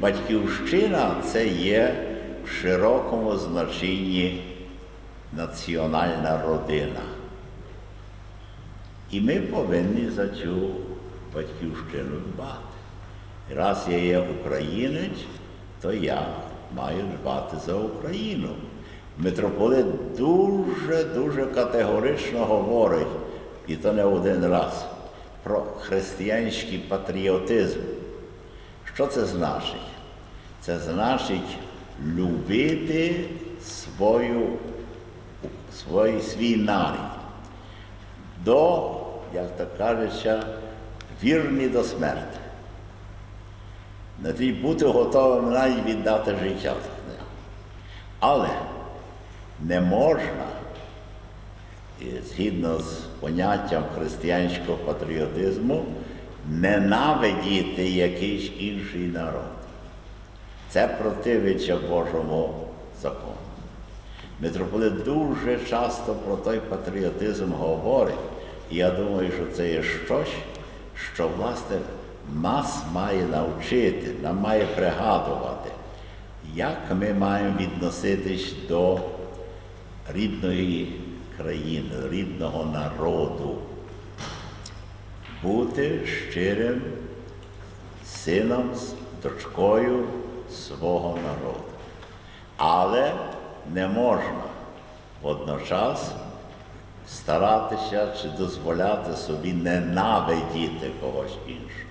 батьківщина це є в широкому значенні національна родина. І ми повинні за цю батьківщину дбати. Раз я є українець, то я маю дбати за Україну. Митрополит дуже-дуже категорично говорить, і то не один раз, про християнський патріотизм. Що це значить? Це значить любити свою, свій, свій нарід до, як то кажеться, вірні до смерти. Не тоді бути готовим навіть віддати життя. Але не можна, згідно з поняттям християнського патріотизму, ненавидіти якийсь інший народ. Це противиться Божому закону. Митрополит дуже часто про той патріотизм говорить. І я думаю, що це є щось, що власне нас має навчити, нам має пригадувати, як ми маємо відноситись до рідної країни, рідного народу, бути щирим сином, дочкою свого народу. Але не можна водночас старатися чи дозволяти собі ненавидіти когось іншого.